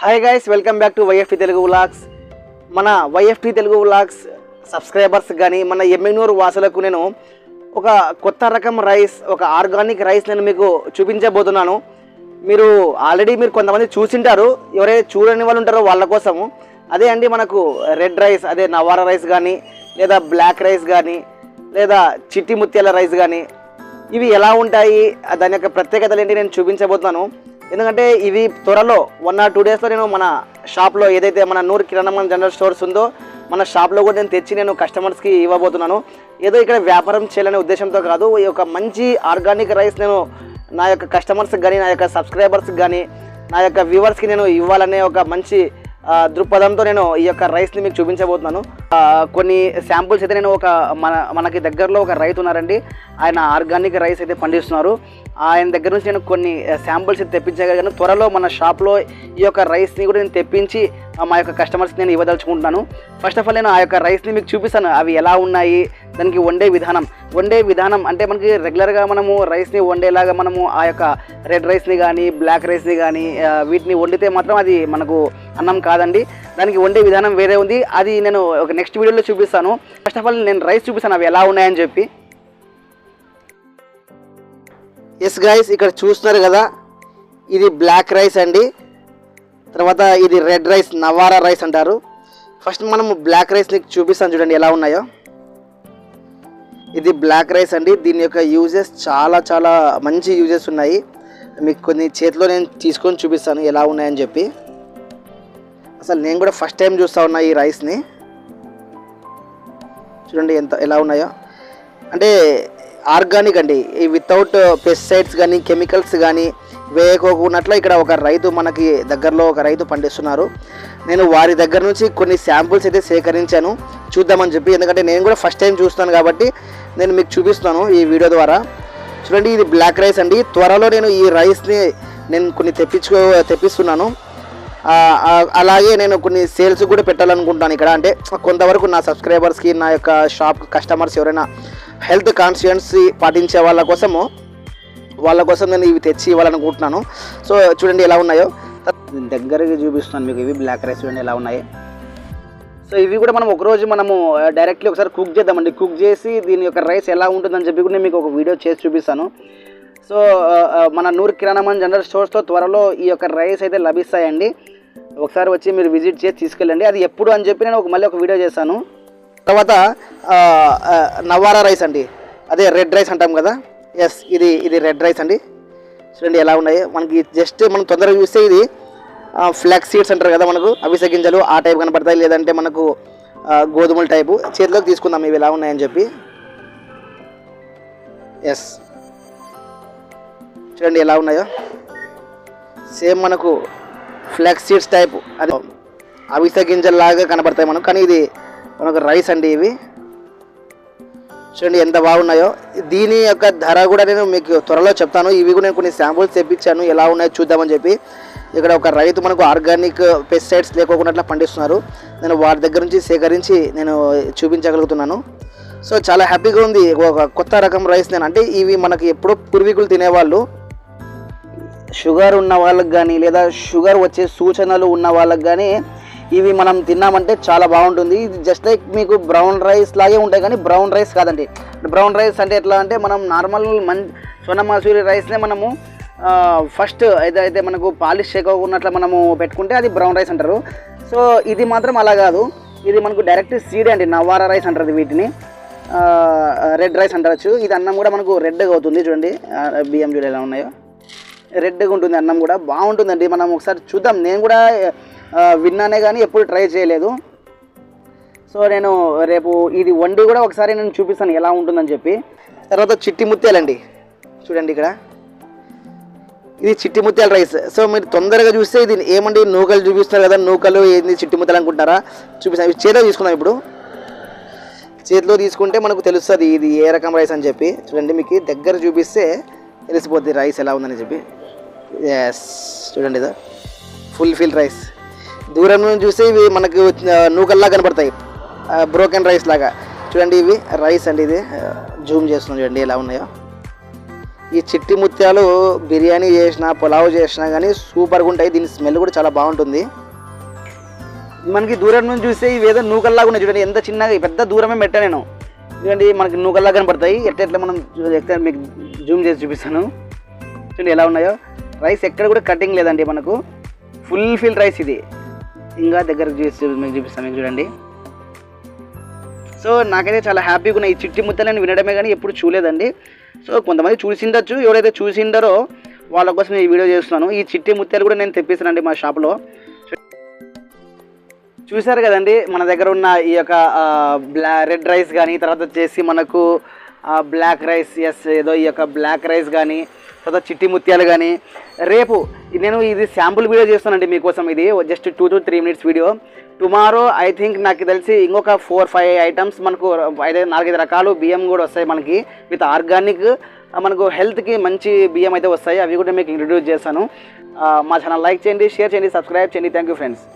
Hi guys welcome back to YFT Telugu vlogs మన YFT Telugu vlogs subscribers కానీ మన ఎమ్మెనూరు వాసులకు నేను ఒక కొత్త రకం రైస్ ఒక ఆర్గానిక్ రైస్ నేను మీకు చూపించబోతున్నాను. మీరు ఆల్రెడీ మీరు కొంతమంది చూసింటారు ఎవరైతే చూడని వాళ్ళు ఉంటారో వాళ్ళ కోసము. అదే అండి మనకు రెడ్ రైస్ అదే నవారా రైస్ కానీ లేదా బ్లాక్ రైస్ కానీ లేదా చిట్టి ముత్యాల రైస్ కానీ ఇవి ఎలా ఉంటాయి? దాని యొక్క ప్రత్యేకతలు ఏంటి నేను చూపించబోతున్నాను. ఎందుకంటే ఇవి త్వరలో వన్ ఆర్ టూ డేస్లో నేను మన షాప్లో ఏదైతే మన నూరు కిరాణం జనరల్ స్టోర్స్ ఉందో మన షాప్లో కూడా నేను తెచ్చి నేను కస్టమర్స్కి ఇవ్వబోతున్నాను. ఏదో ఇక్కడ వ్యాపారం చేయాలనే ఉద్దేశంతో కాదు ఈ యొక్క మంచి ఆర్గానిక్ రైస్ నేను నా యొక్క కస్టమర్స్కి కానీ నా యొక్క సబ్స్క్రైబర్స్కి కానీ నా యొక్క వ్యూవర్స్కి నేను ఇవ్వాలనే ఒక మంచి దృక్పథంతో నేను ఈ యొక్క రైస్ని మీకు చూపించబోతున్నాను. కొన్ని శాంపుల్స్ అయితే నేను ఒక మన మనకి దగ్గరలో ఒక రైతు ఉన్నారండి. ఆయన ఆర్గానిక్ రైస్ అయితే పండిస్తున్నారు. ఆయన దగ్గర నుంచి నేను కొన్ని శాంపుల్స్ అయితే తెప్పించగలిగాను. త్వరలో మన షాప్లో ఈ యొక్క రైస్ని కూడా నేను తెప్పించి మా యొక్క కస్టమర్స్కి నేను ఇవ్వదలుచుకుంటున్నాను. ఫస్ట్ ఆఫ్ ఆల్ నేను ఆ యొక్క రైస్ని మీకు చూపిస్తాను. అవి ఎలా ఉన్నాయి దానికి వండే విధానం. వండే విధానం అంటే మనకి రెగ్యులర్గా మనము రైస్ని వండేలాగా మనము ఆ యొక్క రెడ్ రైస్ని కానీ బ్లాక్ రైస్ని కానీ వీటిని వండితే మాత్రం అది మనకు అన్నం కాదండి. దానికి వండే విధానం వేరే ఉంది. అది నేను ఒక నెక్స్ట్ వీడియోలో చూపిస్తాను. ఫస్ట్ ఆఫ్ ఆల్ నేను రైస్ చూపిస్తాను. అవి ఎలా ఉన్నాయని చెప్పి. ఎస్ గైస్ ఇక్కడ చూస్తున్నారు కదా. ఇది బ్లాక్ రైస్ అండి. తర్వాత ఇది రెడ్ రైస్ నవారా రైస్ అంటారు. ఫస్ట్ మనం బ్లాక్ రైస్ని చూపిస్తాను చూడండి ఎలా ఉన్నాయో. ఇది బ్లాక్ రైస్ అండి. దీని యొక్క యూజెస్ చాలా చాలా మంచి యూజెస్ ఉన్నాయి. మీకు కొన్ని చేతిలో నేను తీసుకొని చూపిస్తాను ఎలా ఉన్నాయని చెప్పి. అసలు నేను కూడా ఫస్ట్ టైం చూస్తా ఉన్నా ఈ రైస్ని చూడండి ఎంత ఎలా ఉన్నాయో. అంటే ఆర్గానిక్ అండి. ఈ వితౌట్ పెస్టిసైడ్స్ కానీ కెమికల్స్ కానీ వేయకోకున్నట్లు ఇక్కడ ఒక రైతు మనకి దగ్గరలో ఒక రైతు పండిస్తున్నారు. నేను వారి దగ్గర నుంచి కొన్ని శాంపుల్స్ అయితే సేకరించాను. చూద్దామని చెప్పి ఎందుకంటే నేను కూడా ఫస్ట్ టైం చూస్తాను కాబట్టి నేను మీకు చూపిస్తాను ఈ వీడియో ద్వారా. చూడండి ఇది బ్లాక్ రైస్ అండి. త్వరలో నేను ఈ రైస్ని నేను కొన్ని తెప్పించుకో తెప్పిస్తున్నాను. అలాగే నేను కొన్ని సేల్స్ కూడా పెట్టాలనుకుంటాను ఇక్కడ. అంటే కొంతవరకు నా సబ్స్క్రైబర్స్కి నా యొక్క షాప్ కస్టమర్స్ ఎవరైనా హెల్త్ కాన్షియన్సీ పాటించే వాళ్ళ కోసము వాళ్ళ కోసం నేను ఇవి తెచ్చి ఇవ్వాలనుకుంటున్నాను. సో చూడండి ఎలా ఉన్నాయో. దగ్గరగా చూపిస్తున్నాను మీకు ఇవి బ్లాక్ రైస్ చూడండి ఎలా ఉన్నాయి. సో ఇవి కూడా మనం ఒకరోజు మనము డైరెక్ట్లీ ఒకసారి కుక్ చేద్దామండి. కుక్ చేసి దీని యొక్క రైస్ ఎలా ఉంటుందని చెప్పి కూడా నేను మీకు ఒక వీడియో చేసి చూపిస్తాను. సో మన నూరు కిరాణామన్ జనరల్ స్టోర్స్లో త్వరలో ఈ యొక్క రైస్ అయితే లభిస్తాయండి. ఒకసారి వచ్చి మీరు విజిట్ చేసి తీసుకెళ్ళండి. అది ఎప్పుడు అని చెప్పి నేను ఒక మళ్ళీ ఒక వీడియో చేశాను. తర్వాత నవారా రైస్ అండి? అదే రెడ్ రైస్ అంటాం కదా? ఎస్ ఇది ఇది రెడ్ రైస్ అండి. చూడండి ఎలా ఉన్నాయి. మనకి జస్ట్ మనం తొందరగా చూస్తే ఇది ఫ్లాక్స్ సీడ్స్ అంటారు కదా మనకు. అవిసె గింజలు ఆ టైప్ కనపడతాయి. లేదంటే మనకు గోధుమల టైపు చేతిలోకి తీసుకుందాం ఇవి ఎలా ఉన్నాయని చెప్పి. ఎస్ చూడండి ఎలా ఉన్నాయో. సేమ్ మనకు ఫ్లాక్స్ సీడ్స్ టైప్. అది అవిసె గింజల్లాగా కనబడతాయి మనం కానీ ఇది మనకు రైస్ అండి ఇవి. చూడండి ఎంత బాగున్నాయో. దీని యొక్క ధర కూడా నేను మీకు త్వరలో చెప్తాను. ఇవి కూడా నేను కొన్ని శాంపుల్స్ తెప్పించాను. ఎలా ఉన్నాయో చూద్దామని చెప్పి. ఇక్కడ ఒక రైతు మనకు ఆర్గానిక్ పెస్టిసైడ్స్ లేకోకుండా పండిస్తున్నారు. నేను వారి దగ్గర నుంచి సేకరించి నేను చూపించగలుగుతున్నాను. సో చాలా హ్యాపీగా ఉంది. ఒక కొత్త రకం రైస్ నేను. అంటే ఇవి మనకి ఎప్పుడో పూర్వీకులు తినేవాళ్ళు. షుగర్ ఉన్న వాళ్ళకి కానీ లేదా షుగర్ వచ్చే సూచనలు ఉన్న వాళ్ళకి కానీ ఇవి మనం తిన్నామంటే చాలా బాగుంటుంది. ఇది జస్ట్ లైక్ మీకు బ్రౌన్ రైస్ లాగే ఉంటాయి కానీ బ్రౌన్ రైస్ కాదండి. బ్రౌన్ రైస్ అంటే ఎట్లా అంటే మనం నార్మల్ మన్ సోనా మసూరి రైస్నే మనము ఫస్ట్ ఏదైతే మనకు పాలిష్ చేయకున్నట్లు మనము పెట్టుకుంటే అది బ్రౌన్ రైస్ అంటారు. సో ఇది మాత్రం అలా కాదు. ఇది మనకు డైరెక్ట్ సీడే అండి నవ్వారా రైస్ అంటారు వీటిని. రెడ్ రైస్ అంటారు. ఇది అన్నం కూడా మనకు రెడ్గా అవుతుంది చూడండి. బియ్యం చూడ ఎలా ఉన్నాయో. రెడ్గా ఉంటుంది అన్నం కూడా. బాగుంటుందండి. మనం ఒకసారి చూద్దాం. నేను కూడా విన్నానే కానీ ఎప్పుడు ట్రై చేయలేదు. సో నేను రేపు ఇది వండి కూడా ఒకసారి నేను చూపిస్తాను ఎలా ఉంటుందని చెప్పి. తర్వాత చిట్టి ముత్యాలండి. చూడండి ఇక్కడ. ఇది చిట్టి ముత్యాల రైస్. సో మీరు తొందరగా చూస్తే ఇది ఏమండి? నూకలు చూపిస్తారు కదా. నూకలు ఏంది? చిట్టి ముత్యాలు అనుకుంటారా చూపిస్తాను. ఇవి చేతిలో తీసుకుందాం ఇప్పుడు. చేతిలో తీసుకుంటే మనకు తెలుస్తుంది ఇది ఏ రకం రైస్ అని చెప్పి. చూడండి మీకు దగ్గర చూపిస్తే తెలిసిపోద్ది రైస్ ఎలా ఉందని చెప్పి. ఎస్ చూడండి ఇది. ఫుల్ ఫిల్ రైస్ దూరం నుంచి చూస్తే ఇవి మనకు నూకల్లా కనపడతాయి. బ్రోకెన్ రైస్ లాగా. చూడండి ఇవి రైస్ అండి ఇది. జూమ్ చేస్తున్నాం చూడండి ఎలా ఉన్నాయో. ఈ చిట్టి ముత్యాలు బిర్యానీ చేసినా పులావ్ చేసినా కానీ సూపర్గా ఉంటాయి. దీని స్మెల్ కూడా చాలా బాగుంటుంది. మనకి దూరం నుంచి చూస్తే ఇవి ఏదో నూకల్లాగా ఉన్నాయి చూడండి. ఎంత చిన్నగా పెద్ద దూరమే పెట్టా నేను. చూడండి మనకి నూకల్లా కనపడతాయి. ఎట్లా ఎట్లా మనం ఎక్కడ మీకు జూమ్ చేసి చూపిస్తాను. చూడండి ఎలా ఉన్నాయో. రైస్ ఎక్కడ కూడా కటింగ్ లేదండి మనకు. ఫుల్ ఫిల్ రైస్ ఇది. ఇంకా దగ్గర చూసి మీకు చూపిస్తాను మీకు చూడండి. సో నాకైతే చాలా హ్యాపీగా ఉన్నాయి ఈ చిట్టి ముద్దలు నేను వినడమే కానీ ఎప్పుడు చూడలేదండి. సో కొంతమంది చూసిండొచ్చు ఎవరైతే చూసిండారో వాళ్ళ కోసం నేను ఈ వీడియో చేస్తున్నాను. ఈ చిట్టి ముత్యాలు కూడా నేను తెప్పిస్తానండి మా షాప్లో చూశారు కదండి మన దగ్గర ఉన్న ఈ యొక్క బ్లా రెడ్ రైస్ కానీ తర్వాత వచ్చేసి మనకు బ్లాక్ రైస్ ఎస్ ఏదో ఈ యొక్క బ్లాక్ రైస్ కానీ తర్వాత చిట్టి ముత్యాలు కానీ రేపు నేను ఇది శాంపుల్ వీడియో చేస్తానండి మీకోసం ఇది. Just two to three minutes video. Tomorrow I think నాకు తెలిసి ఇంకొక ఫోర్ ఫైవ్ ఐటమ్స్ మనకు ఐదైదు నాలుగైదు రకాలు బియ్యం కూడా వస్తాయి మనకి. విత్ ఆర్గానిక్ మనకు హెల్త్కి మంచి బియ్యం అయితే వస్తాయి. అవి కూడా మీకు ఇంట్రడ్యూస్ చేస్తాను. మా ఛానల్ లైక్ చేయండి షేర్ చేయండి సబ్స్క్రైబ్ చేయండి. Thank you friends.